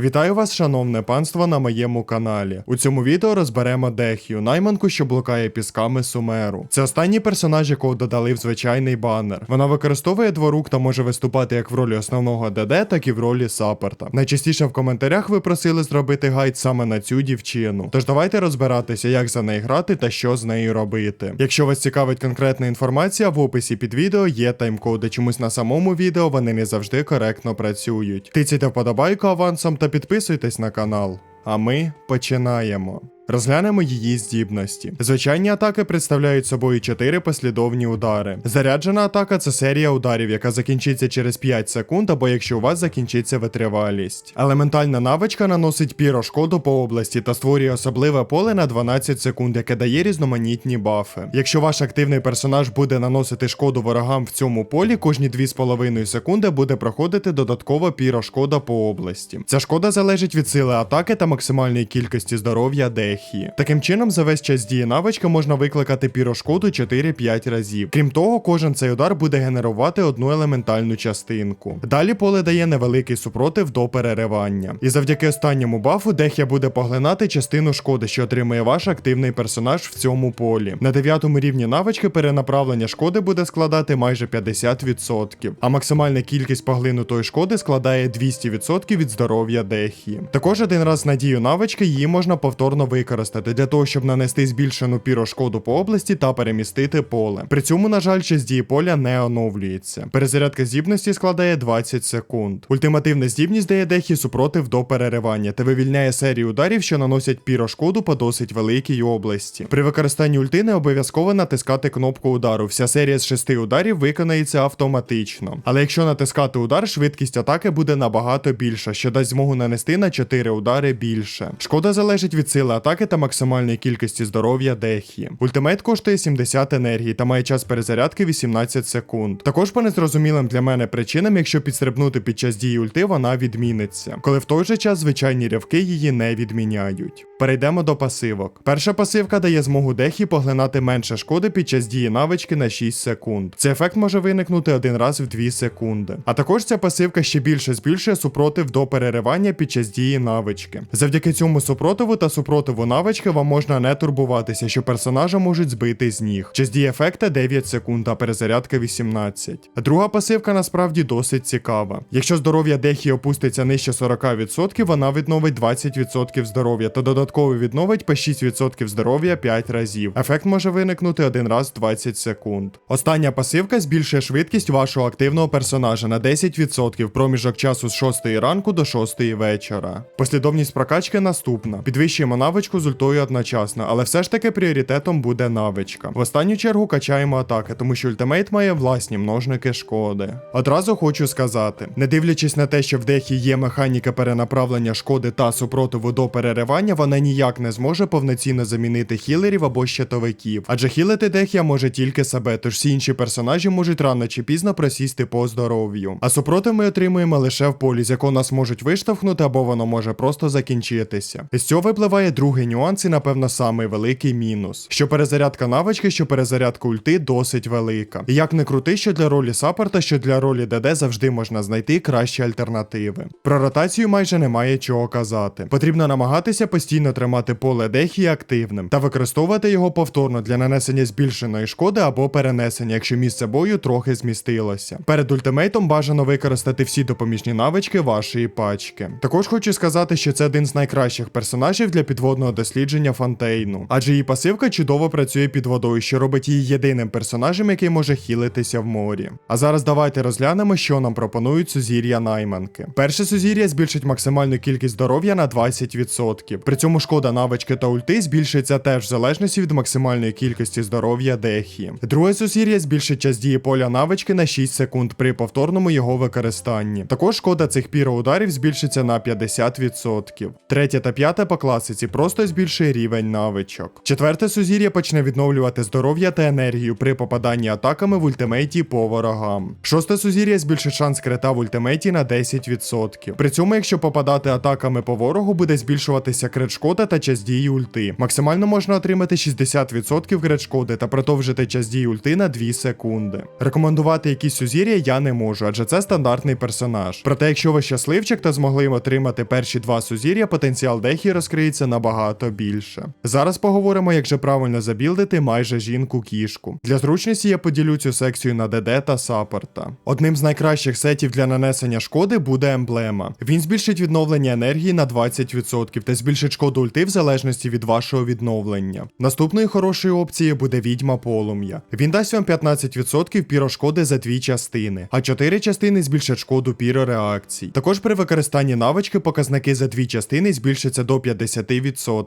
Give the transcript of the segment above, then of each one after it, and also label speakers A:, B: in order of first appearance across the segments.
A: Вітаю вас, шановне панство, на моєму каналі. У цьому відео розберемо Дехію, найманку, що блукає пісками Сумеру. Це останній персонаж, якого додали в звичайний банер. Вона використовує дворук та може виступати як в ролі основного ДД, так і в ролі саппорта. Найчастіше в коментарях ви просили зробити гайд саме на цю дівчину. Тож давайте розбиратися, як за неї грати та що з нею робити. Якщо вас цікавить конкретна інформація, в описі під відео є таймкоди. Чомусь на самому відео вони не завжди коректно працюють. Тицяйте вподобайку авансом та підписуйтесь на канал. А ми починаємо. Розглянемо її здібності. Звичайні атаки представляють собою 4 послідовні удари. Заряджена атака це серія ударів, яка закінчиться через 5 секунд, або якщо у вас закінчиться витривалість. Елементальна навичка наносить піро шкоду по області та створює особливе поле на 12 секунд, яке дає різноманітні бафи. Якщо ваш активний персонаж буде наносити шкоду ворогам в цьому полі, кожні 2,5 секунди буде проходити додатково піро шкода по області. Ця шкода залежить від сили атаки та максимальної кількості здоров'я Дехі. Таким чином, за весь час дії навички можна викликати пірошкоду 4-5 разів. Крім того, кожен цей удар буде генерувати одну елементальну частинку. Далі поле дає невеликий супротив до переривання. І завдяки останньому бафу Дехія буде поглинати частину шкоди, що отримує ваш активний персонаж в цьому полі. На 9 рівні навички перенаправлення шкоди буде складати майже 50%, а максимальна кількість поглинутої шкоди складає 200% від здоров'я Дехії. Також один раз на дію навички її можна повторно використати для того, щоб нанести збільшену пірошкоду по області та перемістити поле. При цьому, на жаль, час дії поля не оновлюється. Перезарядка здібності складає 20 секунд. Ультимативна здібність дає Дехі супротив до переривання та вивільняє серію ударів, що наносять пірошкоду по досить великій області. При використанні ульти не обов'язково натискати кнопку удару. Вся серія з шести ударів виконається автоматично. Але якщо натискати удар, швидкість атаки буде набагато більша, що дасть змогу нанести на 4 удари більше. Шкода залежить від сили атаки та максимальної кількості здоров'я Дехі. Ультимейт коштує 70 енергії та має час перезарядки 18 секунд. Також по незрозумілим для мене причинам, якщо підстрибнути під час дії ульти, вона відміниться, коли в той же час звичайні рявки її не відміняють. Перейдемо до пасивок. Перша пасивка дає змогу Дехі поглинати менше шкоди під час дії навички на 6 секунд. Цей ефект може виникнути один раз в 2 секунди. А також ця пасивка ще більше збільшує супротив до переривання під час дії навички. Завдяки цьому супротиву та супротиву навички вам можна не турбуватися, що персонажа можуть збити з ніг. Час дії ефекта 9 секунд, а перезарядка 18. Друга пасивка насправді досить цікава. Якщо здоров'я Дехі опуститься нижче 40%, вона відновить 20% здоров'я та додатково відновить по 6% здоров'я 5 разів. Ефект може виникнути один раз 20 секунд. Остання пасивка збільшує швидкість вашого активного персонажа на 10% проміжок часу з 6 ранку до 6 вечора. Послідовність прокачки наступна: підвищуємо навичку з ультою одночасно, але все ж таки пріоритетом буде навичка. В останню чергу качаємо атаки, тому що ультимейт має власні множники шкоди. Одразу хочу сказати: не дивлячись на те, що в дехі є механіка перенаправлення шкоди та супротиву до переривання, вона ніяк не зможе повноцінно замінити хілерів або щитовиків. Адже хілити дехія може тільки себе, тож всі інші персонажі можуть рано чи пізно просісти по здоров'ю. А супротив ми отримуємо лише в полі, з якого нас можуть виштовхнути, або воно може просто закінчитися. З цього випливає другий нюанс і, напевно, самий великий мінус. Що перезарядка навички, що перезарядка ульти досить велика. І як не крути, що для ролі саппорта, що для ролі ДД завжди можна знайти кращі альтернативи. Про ротацію майже немає чого казати. Потрібно намагатися постійно тримати поле дехі активним та використовувати його повторно для нанесення збільшеної шкоди або перенесення, якщо місце бою трохи змістилося. Перед ультимейтом бажано використати всі допоміжні навички вашої пачки. Також хочу сказати, що це один з найкращих персонажів для підводного дослідження Фонтейну, адже її пасивка чудово працює під водою, що робить її єдиним персонажем, який може хілитися в морі. А зараз давайте розглянемо, що нам пропонують сузір'я найманки. Перше сузір'я збільшить максимальну кількість здоров'я на 20%. При цьому шкода навички та ульти збільшиться теж в залежності від максимальної кількості здоров'я Дехі. Друге сузір'я збільшить час дії поля навички на 6 секунд при повторному його використанні. Також шкода цих піроударів збільшиться на 50%. Третє та п'яте по класиці просто збільшує рівень навичок. Четверте сузір'я почне відновлювати здоров'я та енергію при попаданні атаками в ультимейті по ворогам. Шосте сузір'я збільшить шанс крита в ультимейті на 10%. При цьому, якщо попадати атаками по ворогу, буде збільшуватися крит шкода та час дії ульти. Максимально можна отримати 60% грет шкоди та продовжити час дії ульти на 2 секунди. Рекомендувати якісь сузір'я я не можу, адже це стандартний персонаж. Проте, якщо ви щасливчик та змогли отримати перші два сузір'я, потенціал дехі розкриється набагато більше. Зараз поговоримо, як же правильно забілдити майже жінку-кішку. Для зручності я поділю цю секцію на ДД та саппорта. Одним з найкращих сетів для нанесення шкоди буде емблема. Він збільшить відновлення енергії на 20% та збільшить шкоду ульти в залежності від вашого відновлення. Наступною хорошою опцією буде відьма полум'я. Він дасть вам 15% пірошкоди за дві частини, а 4 частини збільшать шкоду пірореакцій. Також при використанні навички показники за дві частини збільшаться до 50%.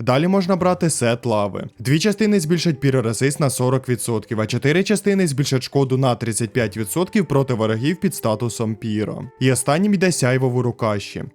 A: Далі можна брати сет лави. Дві частини збільшать пірорезист на 40%, а 4 частини збільшать шкоду на 35% проти ворогів під статусом піро. І останнім йде сяйво в.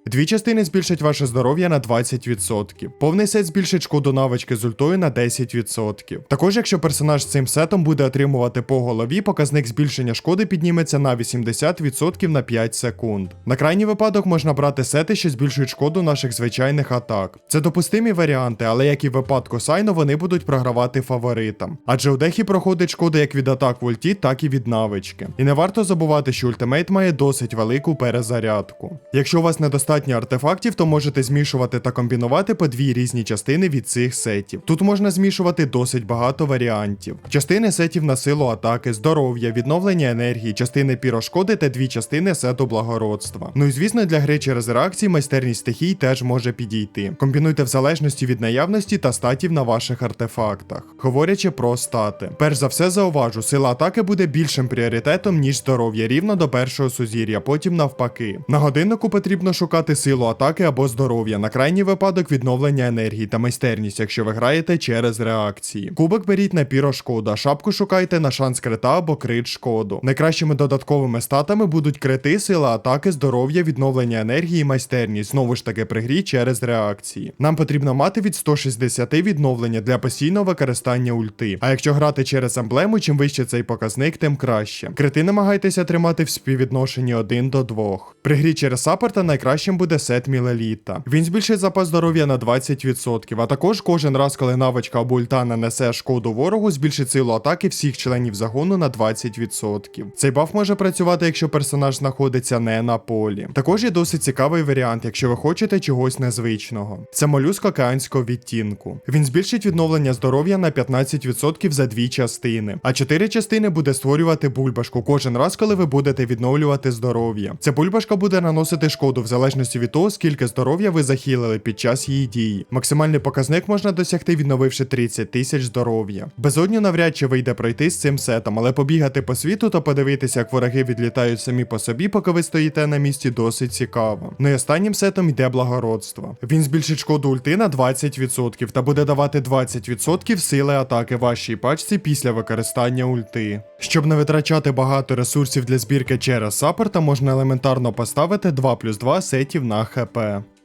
A: Дві частини збільшать ваше здоров'я на 20%. Повний сет збільшить шкоду навички з ультою на 10%. Також, якщо персонаж з цим сетом буде отримувати по голові, показник збільшення шкоди підніметься на 80% на 5 секунд. На крайній випадок можна брати сети, що збільшують шкоду наших звичайних атак. Це допустимі варіанти, але як і в випадку Сайно, вони будуть програвати фаворитам. Адже у дехі проходить шкода як від атак в ульті, так і від навички. І не варто забувати, що ультимейт має досить велику перезарядку. Якщо у вас недостатньо артефактів, то можете змішувати та комбінувати по дві різні частини від цих сетів. Тут можна змішувати досить багато варіантів. Частини сетів на силу атаки, здоров'я, відновлення енергії, частини пірошкоди та дві частини сету благородства. Ну і звісно, для гри через реакції майстерність стихій теж може підійти. Комбінуйте в залежності від наявності та статів на ваших артефактах. Говорячи про стати. Перш за все зауважу, сила атаки буде більшим пріоритетом, ніж здоров'я рівно до першого сузір'я, потім навпаки. На годиннику потрібно шукати силу атаки або здоров'я, на крайній випадок відновлення енергії та майстерність, якщо ви граєте через реакції. Кубок беріть на піро шкоду, а шапку шукайте на шанс крита або крит шкоду. Найкращими додатковими статами будуть крити, сила атаки, здоров'я, відновлення енергії і майстерність, знову ж таки при грі через реакції. Нам потрібно мати від 160 відновлення для постійного використання ульти. А якщо грати через емблему, чим вище цей показник, тим краще. Крити намагайтеся тримати в співвідношенні 1 до 2. При грі через саппорта найкращим буде сет Мілеліта. Він збільшить запас здоров'я на 20%, а також кожен раз, коли навичка або ульта нанесе шкоду ворогу, збільшить силу атаки всіх членів загону на 20%. Цей баф може працювати, якщо персонаж знаходиться не на полі. Також є досить цікавий варіант, якщо ви хочете чогось незвичного. Це молюск океанського відтінку. Він збільшить відновлення здоров'я на 15% за дві частини, а 4 частини буде створювати бульбашку кожен раз, коли ви будете відновлювати здоров'я. Ця бульбашка буде наносити шкоду в залежності від того, скільки здоров'я ви захилили під час її дії. Максимальний показник можна досягти, відновивши 30 тисяч здоров'я. Безодню навряд чи вийде пройти з цим сетом, але побігати по світу та подивитися, як вороги відлітають самі по собі, поки ви стоїте на місці, досить цікаво. Ну і останнім сетом йде благородство. Він збільшить шкоду ульти на 20% та буде давати 20% сили атаки вашій пачці після використання ульти. Щоб не витрачати багато ресурсів для збірки через саппорта, можна елементарно поставити 2 плюс 2 сетів на ХП.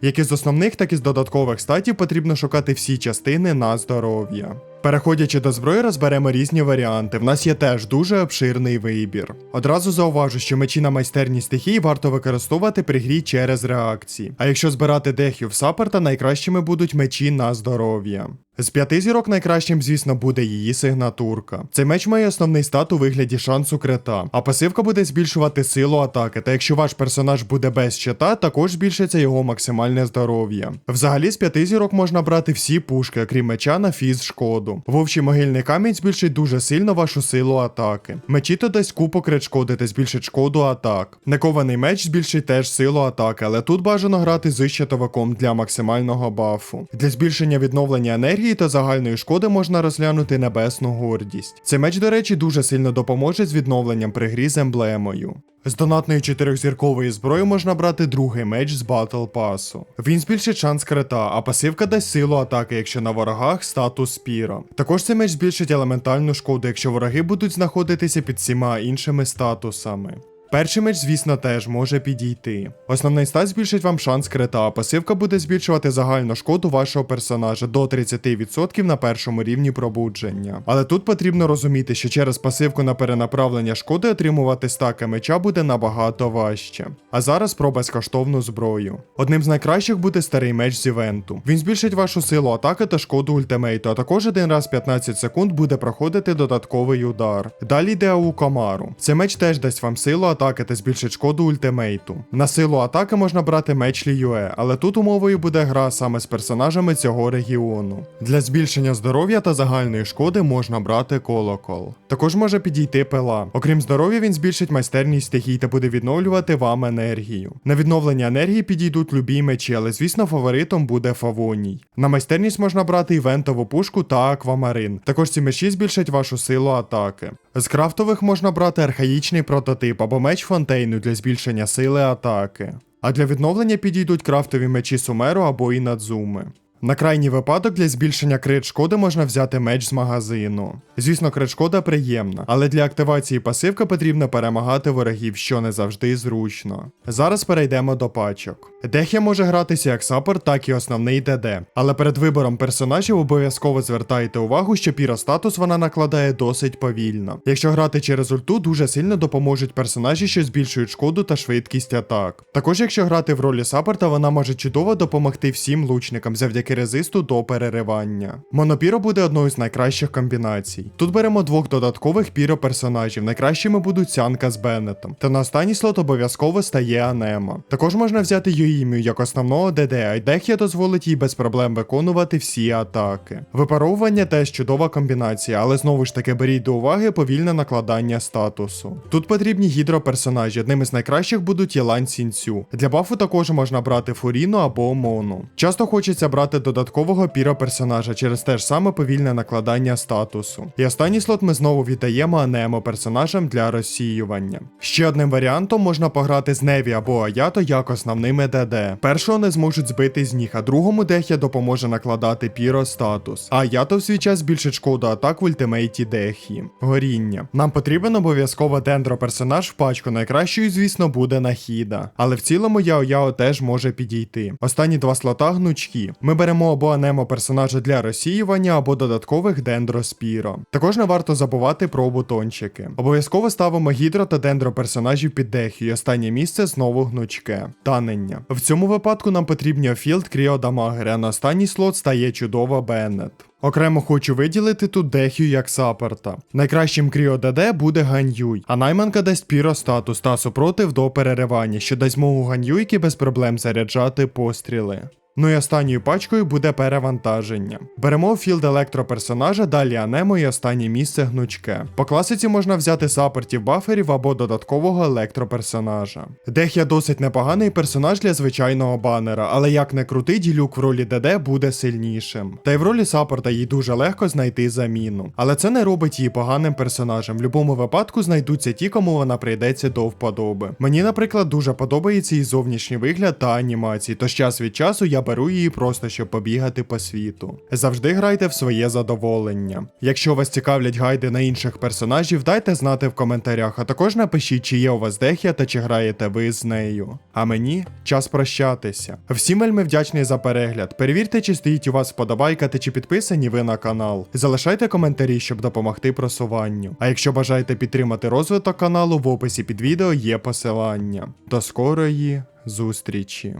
A: Як із основних, так і з додаткових статів потрібно шукати всі частини на здоров'я. Переходячи до зброї, розберемо різні варіанти. В нас є теж дуже обширний вибір. Одразу зауважу, що мечі на майстерні стихій варто використовувати при грі через реакції. А якщо збирати дехів саппорта, найкращими будуть мечі на здоров'я. З п'яти зірок найкращим, звісно, буде її сигнатурка. Цей меч має основний стат у вигляді шансу крита, а пасивка буде збільшувати силу атаки. Та якщо ваш персонаж буде без щита, також збільшиться його максимальне здоров'я. Взагалі з п'яти зірок можна брати всі пушки, окрім меча на фіз шкоду. Вовчий могильний камінь збільшить дуже сильно вашу силу атаки. Мечі то дасть купу крит шкоди та збільшить шкоду атак. Некований меч збільшить теж силу атаки, але тут бажано грати з щитовиком для максимального бафу. Для збільшення відновлення енергії та загальної шкоди можна розглянути небесну гордість. Цей меч, до речі, дуже сильно допоможе з відновленням при грі з емблемою. З донатної чотирьохзіркової зброї можна брати другий меч з батл пасу. Він збільшить шанс крита, а пасивка дасть силу атаки, якщо на ворогах статус спіра. Також цей меч збільшить елементальну шкоду, якщо вороги будуть знаходитися під всіма іншими статусами. Перший меч, звісно, теж може підійти. Основний стат збільшить вам шанс крита, а пасивка буде збільшувати загальну шкоду вашого персонажа до 30% на першому рівні пробудження. Але тут потрібно розуміти, що через пасивку на перенаправлення шкоди отримувати стаки меча буде набагато важче. А зараз про безкоштовну зброю. Одним з найкращих буде старий меч з івенту. Він збільшить вашу силу атаки та шкоду ультимейту, а також один раз 15 секунд буде проходити додатковий удар. Далі йде Аукамару. Цей меч теж дасть вам силу та збільшить шкоду ультимейту. На силу атаки можна брати меч Ліюе, але тут умовою буде гра саме з персонажами цього регіону. Для збільшення здоров'я та загальної шкоди можна брати колокол. Також може підійти пила. Окрім здоров'я, він збільшить майстерність стихій та буде відновлювати вам енергію. На відновлення енергії підійдуть любі мечі, але звісно фаворитом буде фавоній. На майстерність можна брати івентову пушку та аквамарин. Також ці мечі збільшать вашу силу атаки. З крафтових можна брати архаїчний прототип або меч фонтейну для збільшення сили атаки. А для відновлення підійдуть крафтові мечі Сумеру або Інадзуми. На крайній випадок для збільшення крит шкоди можна взяти меч з магазину. Звісно, крит шкода приємна, але для активації пасивки потрібно перемагати ворогів, що не завжди зручно. Зараз перейдемо до пачок. Дехія може гратися як саппорт, так і основний ДД. Але перед вибором персонажів обов'язково звертайте увагу, що піростатус вона накладає досить повільно. Якщо грати через ульту, дуже сильно допоможуть персонажі, що збільшують шкоду та швидкість атак. Також, якщо грати в ролі саппорта, вона може чудово допомогти всім лучникам завдяки резисту до переривання. Монопіро буде одною з найкращих комбінацій. Тут беремо двох додаткових піро персонажів. Найкращими будуть Сянка з Беннетом. Та на останній слот обов'язково стає Анема. Також можна взяти Юїмію як основного ДД, а Дехія дозволить їй без проблем виконувати всі атаки. Випаровування теж чудова комбінація, але знову ж таки беріть до уваги повільне накладання статусу. Тут потрібні гідроперсонажі. Одним із найкращих будуть Єлань Сінцю. Для бафу також можна брати Фуріну або Мону. Часто хочеться брати додаткового піро персонажа через те ж саме повільне накладання статусу. І останній слот ми знову віддаємо Анемо персонажам для розсіювання. Ще одним варіантом можна пограти з Неві або Аято як основними ДД. Першого не зможуть збити з ніг, а другому Дехія допоможе накладати піро статус. А Аято в свій час збільшить шкоду атак в ультимейті Дехі. Горіння. Нам потрібен обов'язково дендро персонаж в пачку. Найкращою, звісно, буде Нахіда. Але в цілому Яо Яо теж може підійти. Останні два слота гнучкі. Ми беремо або анемо персонажа для розсіювання, або додаткових дендро спіро. Також не варто забувати про бутончики. Обов'язково ставимо гідро та дендро персонажів під дехію. І останнє місце знову гнучке. Танення. В цьому випадку нам потрібні Офілд Кріо Дамагери, а на останній слот стає чудова Беннет. Окремо хочу виділити тут Дехю як саппорта. Найкращим кріо ДД буде Ганьюй, а найманка дасть піро статус та супротив до переривання, що дасть змогу Ганьюйки без проблем заряджати постріли. Ну і останньою пачкою буде перевантаження. Беремо філд електроперсонажа, далі Анемо і останнє місце гнучке. По класиці можна взяти саппортів баферів або додаткового електроперсонажа. Дехія досить непоганий персонаж для звичайного банера, але як не крутий, ділюк в ролі ДД буде сильнішим. Та й в ролі саппорта їй дуже легко знайти заміну. Але це не робить її поганим персонажем. В будь-якому випадку знайдуться ті, кому вона прийдеться до вподоби. Мені, наприклад, дуже подобається її зовнішній вигляд та анімації, тож час від часу я беру її просто щоб побігати по світу. Завжди грайте в своє задоволення. Якщо вас цікавлять гайди на інших персонажів, дайте знати в коментарях, а також напишіть, чи є у вас дехія та чи граєте ви з нею. А мені час прощатися. Всім вельми вдячний за перегляд. Перевірте, чи стоїть у вас вподобайка та чи підписані ви на канал. Залишайте коментарі, щоб допомогти просуванню. А якщо бажаєте підтримати розвиток каналу, в описі під відео є посилання. До скорої зустрічі!